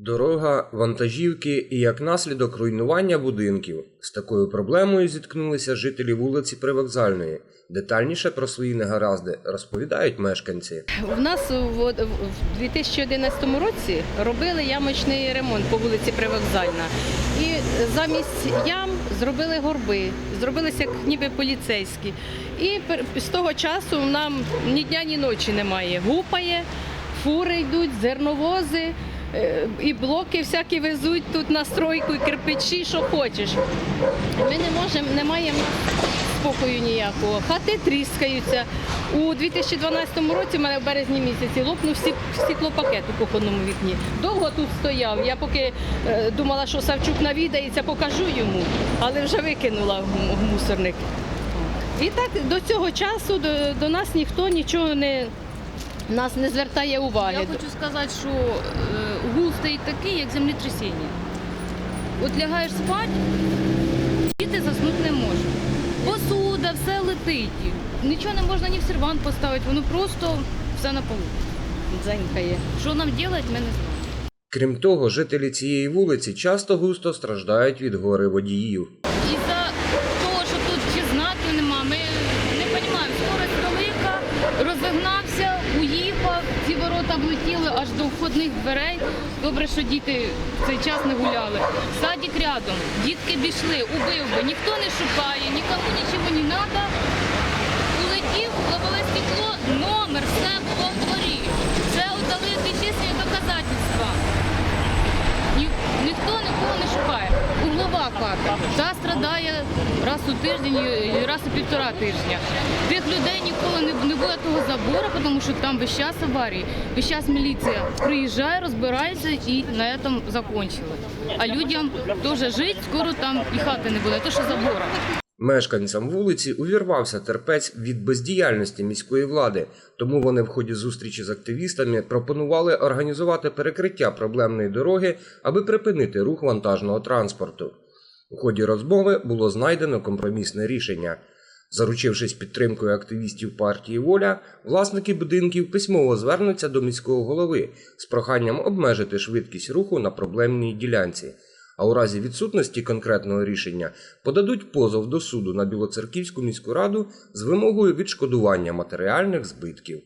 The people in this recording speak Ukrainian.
Дорога, вантажівки і як наслідок руйнування будинків. З такою проблемою зіткнулися жителі вулиці Привокзальної. Детальніше про свої негаразди розповідають мешканці. У нас в 2011 році робили ямочний ремонт по вулиці Привокзальна. І замість ям зробили горби, зробилися як ніби поліцейські. І з того часу нам ні дня, ні ночі немає. Гупає, фури йдуть, зерновози. Е, І блоки всякі везуть тут на стройку, і кирпичі, що хочеш. Ми не можемо, немає в нас спокою ніякого. Хати тріскаються. У 2012 році в мене в березні місяці лопнув стік- стеклопакет у кухонному вікні. Довго тут стояв. Я поки е, думала, що Савчук навідається, покажу йому, але вже викинула в мусорник. І так до цього часу до, до нас ніхто нічого не нас не звертає уваги. Я хочу сказати, що е, стоїть такий, як землетрясіння. От лягаєш спати, діти заснути не можуть. Посуда, все летить. Нічого не можна ні в сервант поставити, воно просто все на полу. Дзенькає. Що нам робити, ми не знаємо. Крім того, жителі цієї вулиці часто густо страждають від гори водіїв. Із-за того, що тут чи знаків нема, ми не розуміємо, скорость велика, розігнався, уїхав, ці ворота влетіли аж до входних дверей. Добре, що діти в цей час не гуляли. Садик рядом, дітки бійшли, убив би, ніхто не шукає, нікому нічого не треба. Улетів, лобове стекло, номер, все було в дворі. Це удали вічисні доказательства. Ні, ніхто нікого не шукає. Углова хата. Та страдає раз у тиждень раз у півтора тижня. Тих людей ніколи не того забору, тому що там весь час аварії. Весь час міліція приїжджає, розбирається і на цьому закінчили. А людям теж жити, скоро там і хати не буде, то що забора. Мешканцям вулиці увірвався терпець від бездіяльності міської влади, тому вони в ході зустрічі з активістами пропонували організувати перекриття проблемної дороги, аби припинити рух вантажного транспорту. У ході розмови було знайдено компромісне рішення. Заручившись підтримкою активістів партії Воля, власники будинків письмово звернуться до міського голови з проханням обмежити швидкість руху на проблемній ділянці. А у разі відсутності конкретного рішення подадуть позов до суду на Білоцерківську міську раду з вимогою відшкодування матеріальних збитків.